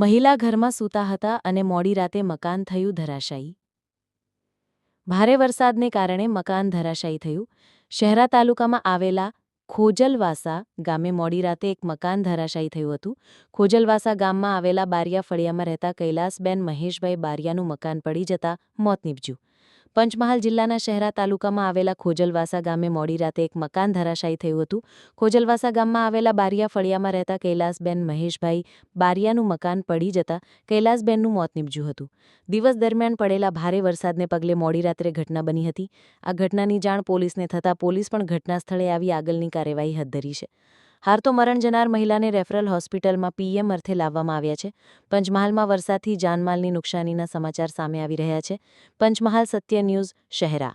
મહિલા ઘરમાં સૂતા હતા અને મોડી રાતે મકાન થયું ધરાશાયી. ભારે વરસાદને કારણે મકાન ધરાશાયી થયું. શહેરા તાલુકામાં આવેલા ખોજલવાસા ગામે મોડી રાતે એક મકાન ધરાશાયી થયું હતું. ખોજલવાસા ગામમાં આવેલા બારિયા ફળિયામાં રહેતા કૈલાસબેન મહેશભાઈ બારિયાનું મકાન પડી જતા મોત નીપજ્યું. પંચમહાલ જિલ્લાના શહેરા તાલુકામાં આવેલા ખોજલવાસા ગામે મોડી રાતે એક મકાન ધરાશાયી થયું હતું. ખોજલવાસા ગામમાં આવેલા બારિયા ફળિયામાં રહેતા કૈલાસબેન મહેશભાઈ બારિયાનું મકાન પડી જતા કૈલાસબેનનું મોત નીપજ્યું હતું. દિવસ દરમિયાન પડેલા ભારે વરસાદને પગલે મોડી રાત્રે ઘટના બની હતી. આ ઘટનાની જાણ પોલીસને થતાં પોલીસ પણ ઘટના સ્થળે આવી આગળની કાર્યવાહી હાથ ધરી છે. હાર તો મરણ જનાર મહિલાને રેફરલ હોસ્પિટલમાં પીએમ અર્થે લાવવામાં આવ્યા છે. પંચમહાલમાં વરસાદથી જાનમાલની નુકસાનીના સમાચાર સામે આવી રહ્યા છે. પંચમહાલ સત્ય ન્યૂઝ, શહેરા.